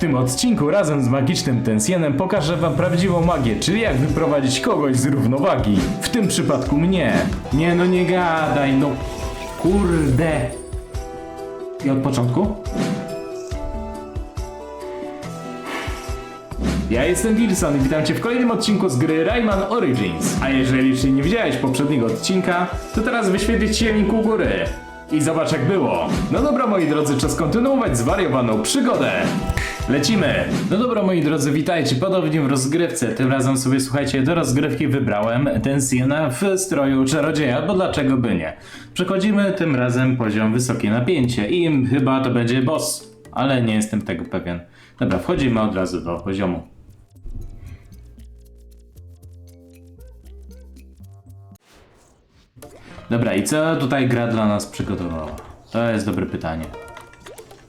tym odcinku razem z magicznym Tensienem pokażę wam prawdziwą magię, czyli jak wyprowadzić kogoś z równowagi. W tym przypadku mnie. Nie no nie gadaj, no kurde. I od początku? Ja jestem Wilson i witam cię w kolejnym odcinku z gry Rayman Origins. A jeżeli jeszcze nie widziałeś poprzedniego odcinka, to teraz wyświetlić ci link u góry. I zobacz jak było. No dobra moi drodzy, czas kontynuować zwariowaną przygodę. Lecimy! No dobra moi drodzy, witajcie podobnie w rozgrywce. Tym razem sobie słuchajcie, do rozgrywki wybrałem Tensiena w stroju czarodzieja, bo dlaczego by nie? Przechodzimy tym razem poziom wysokie napięcie i chyba to będzie boss, ale nie jestem tego pewien. Dobra, wchodzimy od razu do poziomu. Dobra, i co tutaj gra dla nas przygotowała? To jest dobre pytanie.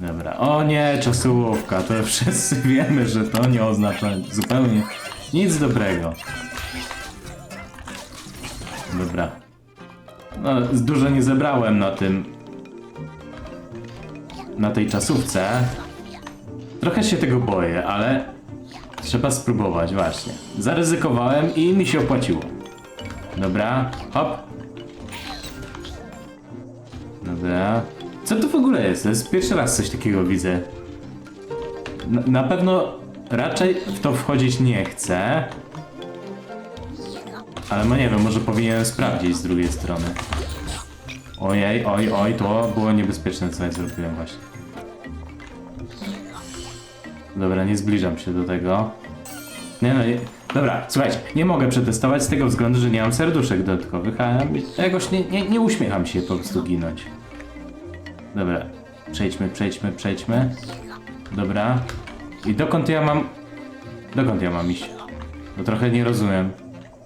Dobra, o nie, czasówka, to wszyscy wiemy, że to nie oznacza zupełnie nic dobrego. Dobra. No, dużo nie zebrałem na tym. Na tej czasówce. Trochę się tego boję, ale trzeba spróbować, właśnie. Zaryzykowałem i mi się opłaciło. Dobra, hop. Dobra. Co to w ogóle jest? To jest pierwszy raz coś takiego widzę. Na, na pewno raczej w to wchodzić nie chcę. Ale no nie wiem, może powinienem sprawdzić z drugiej strony. Ojej, oj, oj, to było niebezpieczne, co ja zrobiłem właśnie. Dobra, nie zbliżam się do tego. Nie no, nie. Dobra, słuchajcie, nie mogę przetestować z tego względu, że nie mam serduszek dodatkowych, a jakoś nie, nie, nie uśmiecham się po prostu ginąć. Dobra, przejdźmy, przejdźmy, przejdźmy. Dobra. I dokąd ja mam... Dokąd ja mam iść? No trochę nie rozumiem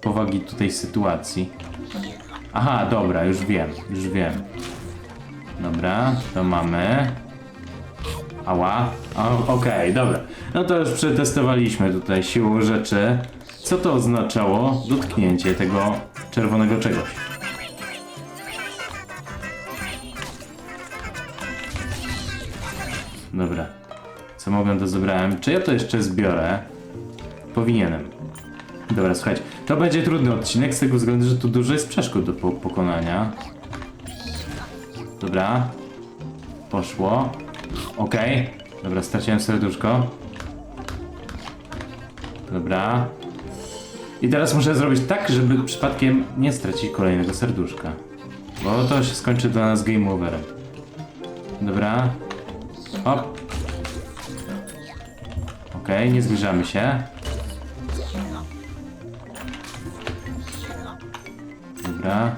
powagi tutaj sytuacji. Aha, dobra, już wiem, już wiem. Dobra, to mamy. Ała. Okej, dobra. No to już przetestowaliśmy tutaj siłą rzeczy. Co to oznaczało? Dotknięcie tego czerwonego czegoś. Dobra. Co mogłem, to zebrałem. Czy ja to jeszcze zbiorę? Powinienem. Dobra, słuchajcie. To będzie trudny odcinek z tego względu, że tu dużo jest przeszkód do po pokonania. Dobra. Poszło. Okej. Dobra, straciłem serduszko. Dobra. I teraz muszę zrobić tak, żeby przypadkiem nie stracić kolejnego serduszka. Bo to się skończy dla nas game overem. Dobra. Hop. Okej, nie zbliżamy się. Dobra.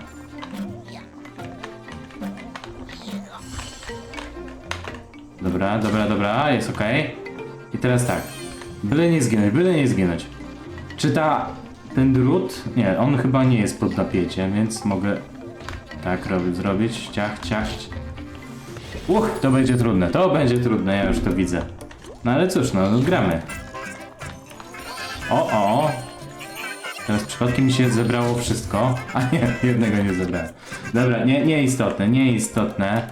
Dobra, dobra, dobra, jest ok. I teraz tak. Byle nie zginąć, byle nie zginąć. Czy ta, ten drut, nie, on chyba nie jest pod napięciem, więc mogę tak robić, zrobić. Ciach, ciach. Uch, to będzie trudne, to będzie trudne, ja już to widzę. No ale cóż, no, no gramy. O, o. Teraz przypadkiem mi się zebrało wszystko. A nie, jednego nie zebrałem. Dobra, nie, nieistotne, nieistotne.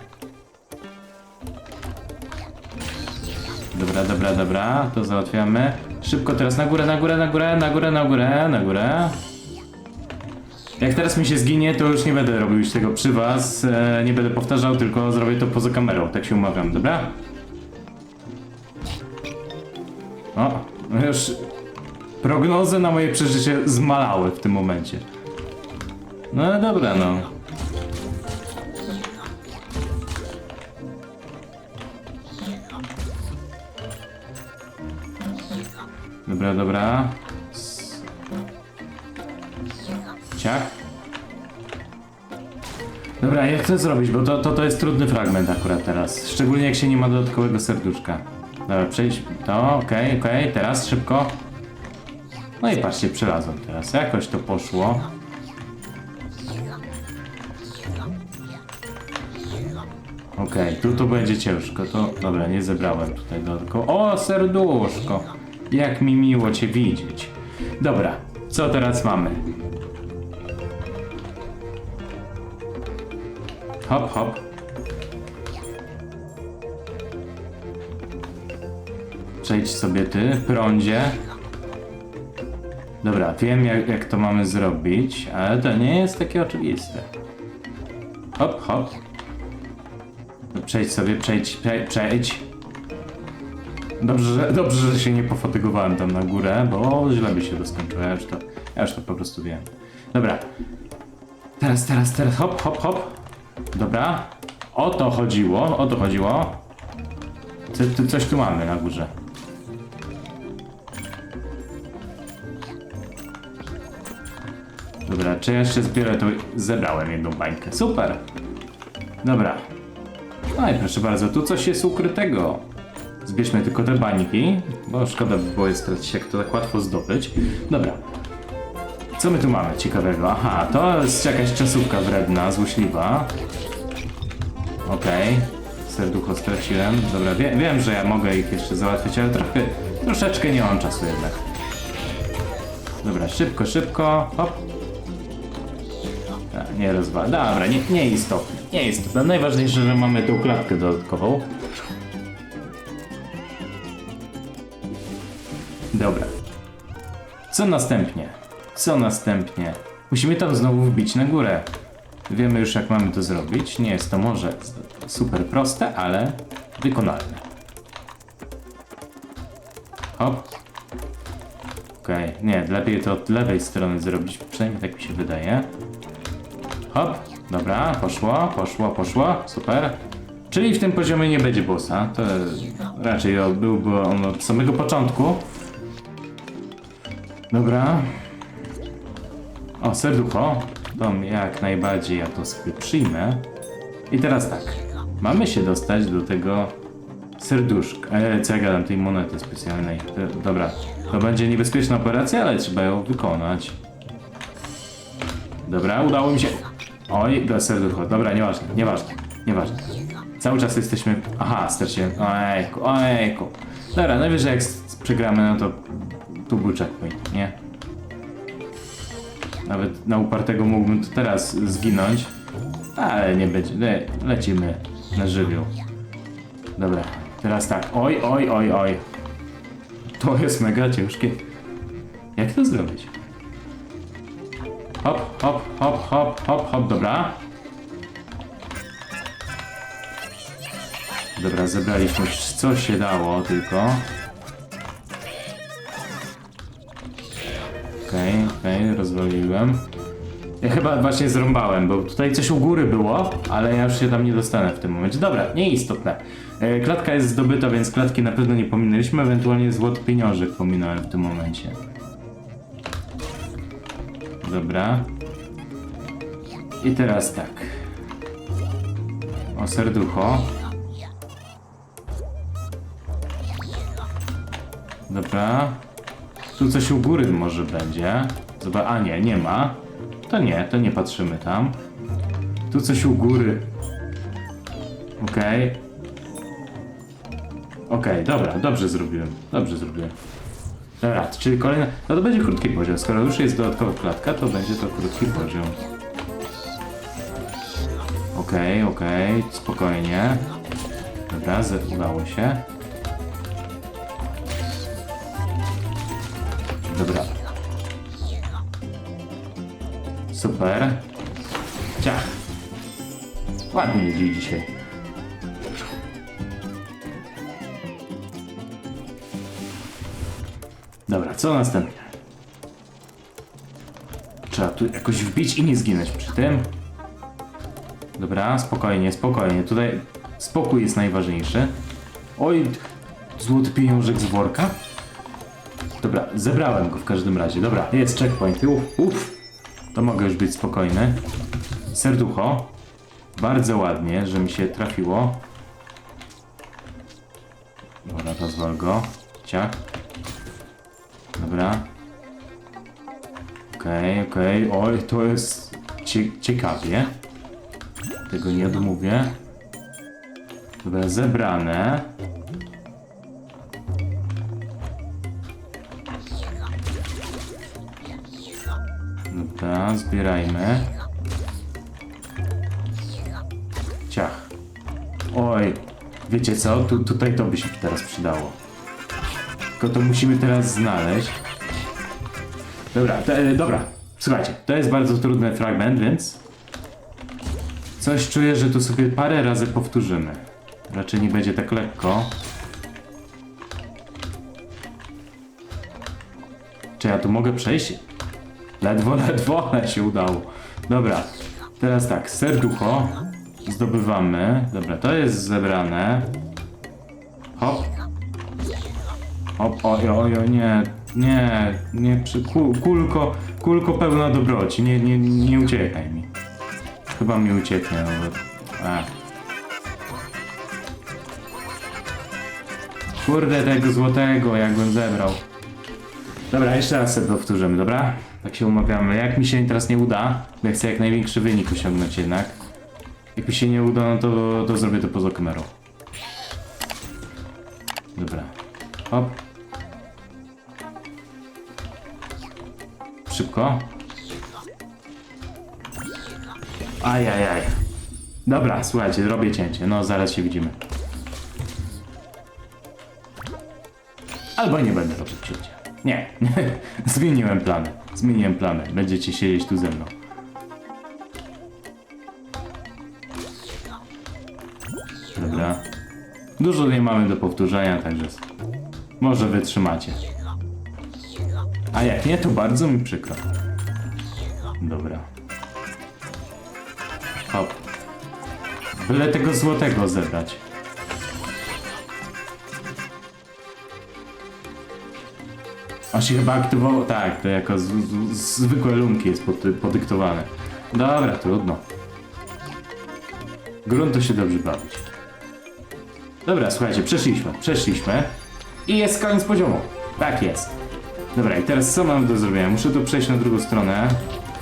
Dobra, dobra, dobra, to załatwiamy. Szybko teraz na górę, na górę, na górę, na górę, na górę, na górę. Jak teraz mi się zginie, to już nie będę robił już tego przy was. E, nie będę powtarzał, tylko zrobię to poza kamerą. Tak się umawiam, dobra? O, no już prognozy na moje przeżycie zmalały w tym momencie. No ale dobra, no. Dobra, dobra. Ciach. Dobra, ja chcę zrobić, bo to, to, to jest trudny fragment akurat teraz. Szczególnie jak się nie ma dodatkowego serduszka. Dobra, przejdź to, okej, okej, teraz szybko. No i patrzcie, przylazłem teraz. Jakoś to poszło. Okej, tu to będzie ciężko. To dobra, nie zebrałem tutaj dodatkowo. O, serduszko! Jak mi miło cię widzieć. Dobra, co teraz mamy? Hop, hop. Przejdź sobie ty, prądzie. Dobra, wiem jak, jak to mamy zrobić, ale to nie jest takie oczywiste. Hop, hop. Przejdź sobie, przejdź, przejdź. Dobrze, dobrze, że się nie pofatygowałem tam na górę, bo źle by się to skończyło. Ja to, ja już to po prostu wiem. Dobra. Teraz, teraz, teraz, hop, hop, hop. Dobra. O to chodziło, o to chodziło. Co, tu, coś tu mamy na górze. Dobra, czy jeszcze zbiorę to... Zebrałem jedną bańkę. Super! Dobra. No i proszę bardzo, tu coś jest ukrytego. Zbierzmy tylko te bańki, bo szkoda by było je stracić, jak to tak łatwo zdobyć. Dobra. Co my tu mamy ciekawego? Aha, to jest jakaś czasówka wredna, złośliwa. Okej. Serducho straciłem. Dobra, wie, wiem, że ja mogę ich jeszcze załatwić, ale trochę, troszeczkę nie mam czasu jednak. Dobra, szybko, szybko. Hop. A, nie rozwal. Dobra, nie, nie istotne. Nie istotne. Najważniejsze, że mamy tą klatkę dodatkową. Dobra. Co następnie? Co następnie? Musimy tam znowu wbić na górę. Wiemy już jak mamy to zrobić. Nie jest to może super proste, ale wykonalne. Hop. Okej, nie, lepiej to od lewej strony zrobić, przynajmniej tak mi się wydaje. Hop, dobra, poszło, poszło, poszło, super. Czyli w tym poziomie nie będzie bossa, to raczej byłby on od samego początku. Dobra. O, serducho. To jak najbardziej ja to sobie przyjmę. I teraz tak. Mamy się dostać do tego serduszka. E, co ja gadam, tej monety specjalnej. Dobra. To będzie niebezpieczna operacja, ale trzeba ją wykonać. Dobra, udało mi się. Oj, do serducho. Dobra, nieważne, nieważne, nieważne. Cały czas jesteśmy... Aha, straciłem. Ojejku, ojejku. Dobra, najwyżej jak przegramy, no to tu był checkpoint, nie? Nawet na upartego mógłbym tu teraz zginąć. Ale nie będzie. Le, lecimy na żywioł. Dobra, teraz tak. Oj, oj, oj, oj. To jest mega ciężkie. Jak to zrobić? Hop, hop, hop, hop, hop, hop, dobra. Dobra, zebraliśmy co się dało tylko. Okej, okej, rozwaliłem. Ja chyba właśnie zrąbałem, bo tutaj coś u góry było, ale ja już się tam nie dostanę w tym momencie. Dobra, nieistotne. E, Klatka jest zdobyta, więc klatki na pewno nie pominęliśmy, ewentualnie złoty pieniążek pominąłem w tym momencie. Dobra. I teraz tak. O serducho. Dobra. Tu coś u góry może będzie. Zobacz, a nie, nie ma. To nie, to nie patrzymy tam. Tu coś u góry. Okej. Okej, dobra, dobrze zrobiłem. Dobrze zrobiłem. Dobra, czyli kolejne. No to będzie krótki poziom. Skoro już jest dodatkowa klatka, to będzie to krótki poziom. Okej, okej, spokojnie. Dobra, udało się. Super. Ciach. Ładnie idzie dzisiaj. Dobra, co następne? Trzeba tu jakoś wbić i nie zginąć przy tym. Dobra, spokojnie, spokojnie. Tutaj spokój jest najważniejszy. Oj, złoty pieniążek z worka. Dobra, zebrałem go w każdym razie. Dobra, jest checkpoint. Uff, uff. To mogę już być spokojny. Serducho. Bardzo ładnie, że mi się trafiło. Dobra, pozwól go. Ciach. Dobra. Okej, okej. Oj, to jest cie ciekawie. Tego nie odmówię. Dobra, zebrane. Dobra, zbierajmy. Ciach. Oj, wiecie co? Tu, tutaj to by się teraz przydało. Tylko to musimy teraz znaleźć. Dobra, e, dobra. Słuchajcie, to jest bardzo trudny fragment, więc... Coś czuję, że tu sobie parę razy powtórzymy. Raczej nie będzie tak lekko. Czy ja tu mogę przejść? Ledwo, ledwo, ale się udało. Dobra, teraz tak, serducho zdobywamy. Dobra, to jest zebrane. Hop. Hop, oj, oj, oj, nie, nie, nie, przy, ku, kulko, kulko pełna dobroci, nie, nie, nie uciekaj mi. Chyba mi ucieknie. A. Kurde, tego złotego, jakbym zebrał. Dobra, jeszcze raz sobie powtórzymy, dobra? Tak się umawiamy. Jak mi się teraz nie uda, bo ja chcę jak największy wynik osiągnąć jednak. Jak mi się nie uda, no to, to zrobię to poza kamerą. Dobra. Hop. Szybko. Ajajaj. Dobra, słuchajcie, robię cięcie. No, zaraz się widzimy. Albo nie będę robić cięcia. Nie, zmieniłem plany. Zmieniłem plany. Będziecie siedzieć tu ze mną. Dobra. Dużo nie mamy do powtórzenia, także może wytrzymacie. A jak nie, to bardzo mi przykro. Dobra. Hop. Byle tego złotego zebrać. On się chyba aktywował, tak, to jako z, z, zwykłe lumki jest pod, podyktowane. Dobra, trudno. Grunt to się dobrze bawić. Dobra, słuchajcie, przeszliśmy, przeszliśmy. I jest koniec poziomu. Tak jest. Dobra, i teraz co mam do zrobienia? Muszę tu przejść na drugą stronę.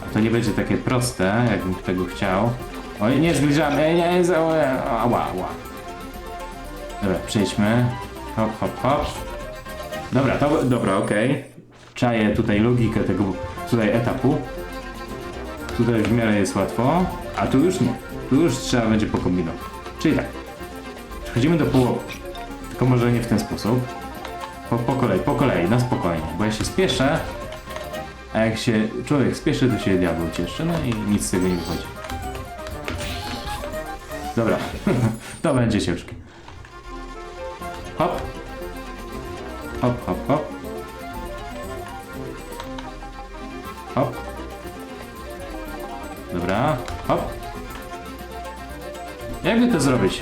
A to nie będzie takie proste, jakbym tego chciał. Oj, nie zbliżamy, nie, nie, nie, ała, ała. Dobra, przejdźmy. Hop, hop, hop. Dobra, to, dobra, okej. Czaję tutaj logikę tego tutaj etapu. Tutaj w miarę jest łatwo, a tu już nie. Tu już trzeba będzie pokombinować. Czyli tak. Przechodzimy do połowy. Tylko może nie w ten sposób. Po, po kolei, po kolei, na spokojnie. Bo ja się spieszę, a jak się człowiek spieszy, to się diabeł cieszy. No i nic z tego nie wychodzi. Dobra, to będzie ciężkie. Hop. Hop, hop, hop. Hop. Dobra, hop. Jakby to zrobić?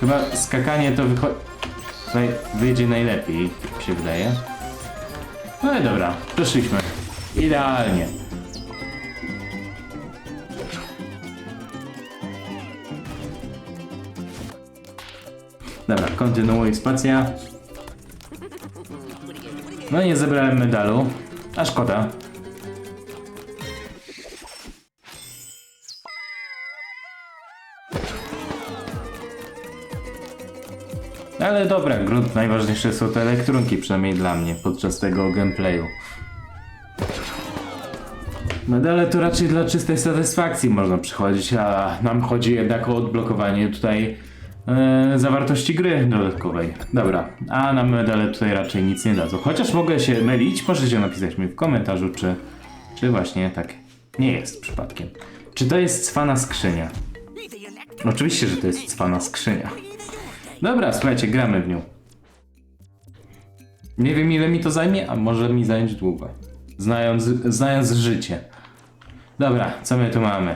Chyba skakanie to wychodzi... Wyjdzie najlepiej, tak się wydaje. No i dobra, przeszliśmy. Idealnie. Dobra, kontynuuj spacja. No nie zebrałem medalu, a szkoda. Ale dobra, grunt najważniejsze są te elektronki, przynajmniej dla mnie, podczas tego gameplayu. Medale to raczej dla czystej satysfakcji można przychodzić, a nam chodzi jednak o odblokowanie tutaj e, zawartości gry dodatkowej. Dobra, a na medale tutaj raczej nic nie dadzą. Chociaż mogę się mylić, możecie napisać mi w komentarzu, czy, czy właśnie tak nie jest przypadkiem. Czy to jest cwana skrzynia? Oczywiście, że to jest cwana skrzynia. Dobra, słuchajcie, gramy w nią. Nie wiem ile mi to zajmie, a może mi zająć długo. Znając, znając życie. Dobra, co my tu mamy?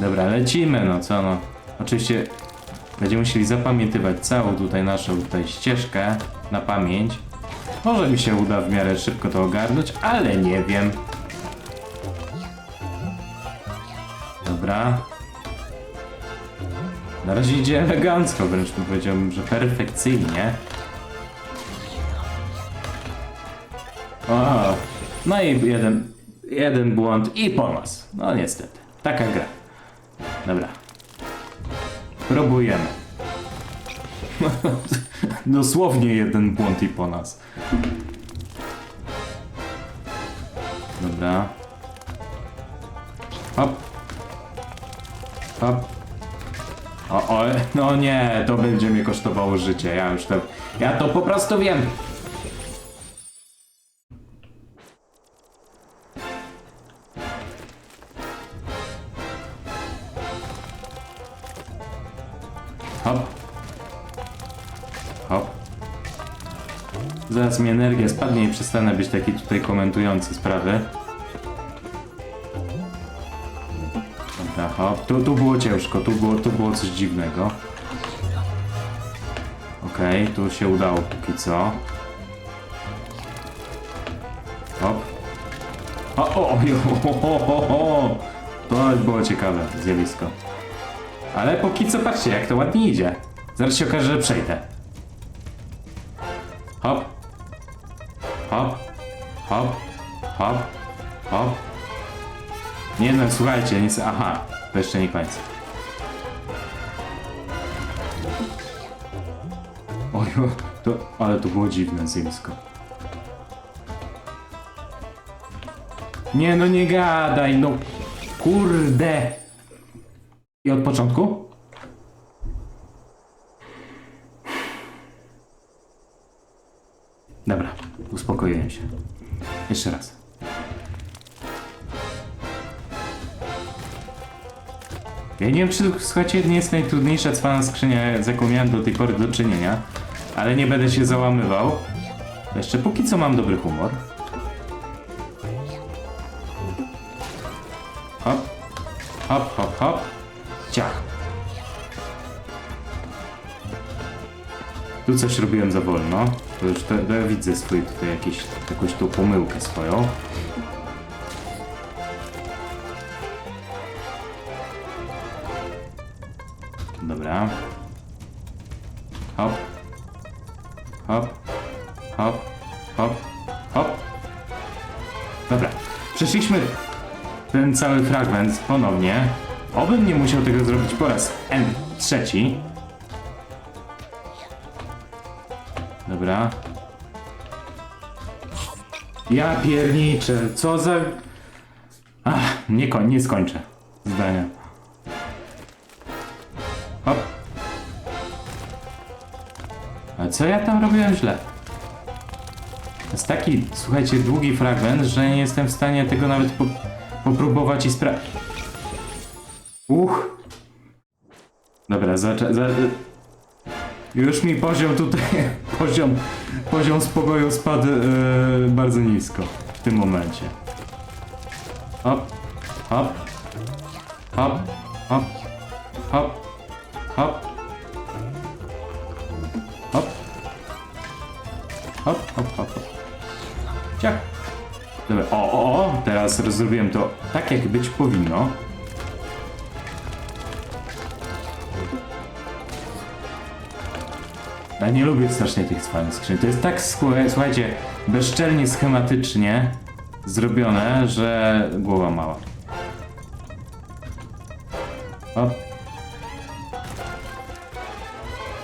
Dobra, lecimy, no co no. Oczywiście będziemy musieli zapamiętywać całą tutaj naszą tutaj ścieżkę na pamięć. Może mi się uda w miarę szybko to ogarnąć, ale nie wiem. Dobra. Na razie idzie elegancko, wręcz bym powiedziałbym, że perfekcyjnie. O, no i jeden, jeden błąd i po nas. No niestety, taka gra. Dobra. Próbujemy. Dosłownie jeden błąd i po nas. Dobra. Hop. Hop. O, o, no nie, to będzie mnie kosztowało życie, ja już to, ja to po prostu wiem. Hop. Hop. Zaraz mi energia spadnie i przestanę być taki tutaj komentujący sprawy. Dobra, hop. Tu, tu było ciężko, tu było, tu było coś dziwnego. Okej, tu się udało póki co. Hop. O, o, o, o, o, o, o. To było ciekawe zjawisko. Ale póki co patrzcie, jak to ładnie idzie. Zaraz się okaże, że przejdę. Hop. Hop. Hop. Hop. Hop. Nie no, słuchajcie, nic. Aha, to jeszcze nie koniec. Oj, to, ale to było dziwne zjawisko. Nie no, nie gadaj, no. Kurde. I od początku? Dobra, uspokoiłem się. Jeszcze raz. Ja nie wiem, czy słuchajcie, nie jest najtrudniejsza cwana skrzynia, z jaką miałem do tej pory do czynienia, ale nie będę się załamywał. Jeszcze póki co mam dobry humor. Hop, hop, hop, hop. Tu coś robiłem za wolno. To już to, to ja widzę swój tutaj jakieś, jakąś tą pomyłkę swoją. Dobra. Hop. Hop. Hop. Hop. Hop. Dobra. Przeszliśmy ten cały fragment ponownie. Obym nie musiał tego zrobić po raz N trzeci. Dobra. Ja pierniczę, co za... Ach, nie, koń, nie skończę zdania. Hop. A co ja tam robiłem źle? Jest taki, słuchajcie, długi fragment, że nie jestem w stanie tego nawet po, popróbować i sprawdzić. Uch. Dobra, zacza, za, już mi poziom tutaj, poziom, poziom spokoju spadł e, bardzo nisko w tym momencie. Hop, hop, hop, hop, hop, hop, hop, hop, hop, hop, hop. Ciach. Dobra, o, o, o, teraz zrobiłem to tak, jak być powinno. Ja nie lubię strasznie tych cwaniów skrzyń. To jest tak, słuchaj- słuchajcie, bezczelnie schematycznie zrobione, że głowa mała. Hop.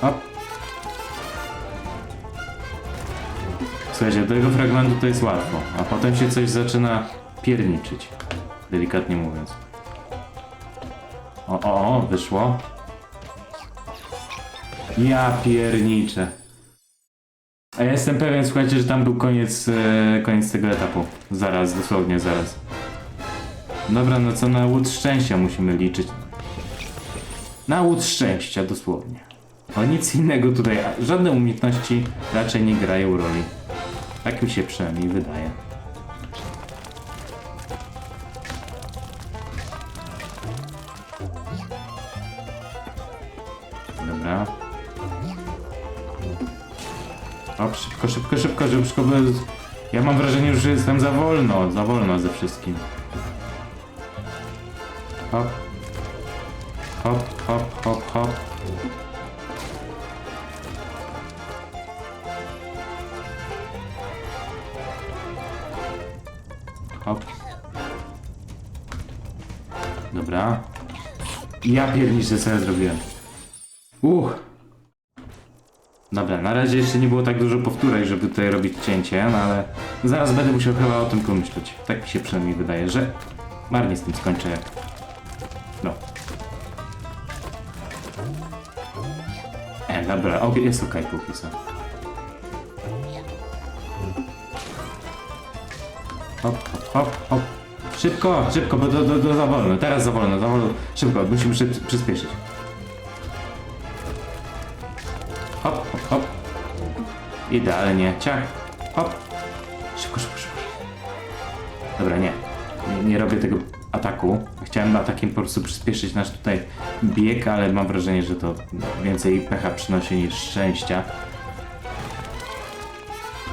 Hop. Słuchajcie, do tego fragmentu to jest łatwo, a potem się coś zaczyna pierniczyć. Delikatnie mówiąc. O, o, o, wyszło. Ja pierniczę. A ja jestem pewien, słuchajcie, że tam był koniec, e, koniec tego etapu. Zaraz, dosłownie zaraz. Dobra, no co na łód szczęścia musimy liczyć. Na łód szczęścia, dosłownie. O nic innego tutaj, żadne umiejętności raczej nie grają roli. Tak mi się przynajmniej wydaje. Dobra. Hop, szybko, szybko, szybko, szybko, bo ja mam wrażenie, że jestem za wolno, za wolno ze wszystkim. Hop. Hop, hop, hop, hop. Hop. Dobra. Ja pierniczę, co ja zrobiłem. Uch. Na razie jeszcze nie było tak dużo powtórek, żeby tutaj robić cięcie, no ale zaraz będę musiał chyba o tym pomyśleć. Tak mi się przynajmniej wydaje, że marnie z tym skończę. No. Nie, dobra, ok, jest okej póki co. Hop, hop, hop, hop. Szybko, szybko, bo to, to, to za wolno. Teraz za wolno, za wolno. Szybko, musimy przyspieszyć. Idealnie. Ciach. Hop. Szybko, szybko, szybko. Dobra, nie. Nie, nie robię tego ataku. Chciałem atakiem po prostu przyspieszyć nasz tutaj bieg, ale mam wrażenie, że to więcej pecha przynosi niż szczęścia.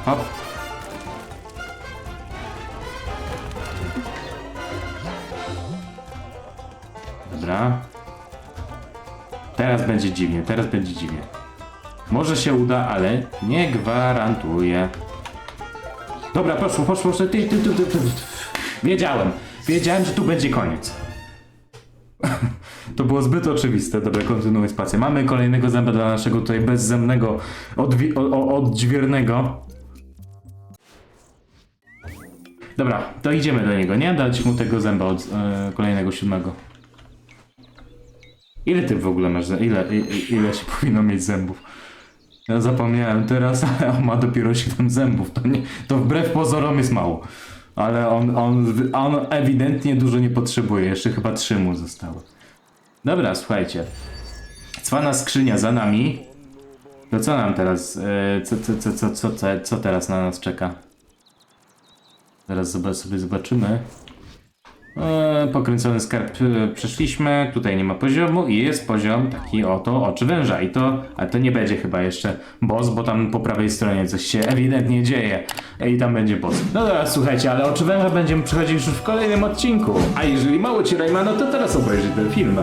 Hop. Dobra. Teraz będzie dziwnie, teraz będzie dziwnie. Może się uda, ale nie gwarantuję. Dobra, poszło, poszło, poszło. Ty, ty, ty, ty, ty. Wiedziałem, wiedziałem, że tu będzie koniec. To było zbyt oczywiste. Dobra, kontynuuj spację. Mamy kolejnego zęba dla naszego tutaj bezzębnego odwi- o- o- odźwiernego. Dobra, to idziemy do niego, nie? Dać mu tego zęba od e, kolejnego siódmego. Ile ty w ogóle masz? zę- Ile, i- ile się powinno mieć zębów? Ja zapomniałem teraz, ale on ma dopiero 7 zębów. To, nie, to wbrew pozorom jest mało. Ale on, on, on ewidentnie dużo nie potrzebuje. Jeszcze chyba 3 mu zostały. Dobra, słuchajcie. Cwana skrzynia za nami. To co nam teraz? E, co, co, co, co, co, co, teraz na nas czeka? Zob- sobie zobaczymy. E, pokręcony skarb e, przeszliśmy, tutaj nie ma poziomu i jest poziom taki oto oczy węża i to, ale to nie będzie chyba jeszcze boss, bo tam po prawej stronie coś się ewidentnie dzieje i tam będzie boss. No dobra, słuchajcie, ale oczy węża będziemy przechodzić już w kolejnym odcinku, a jeżeli mało Ci Raymano, to teraz obejrzyj ten film.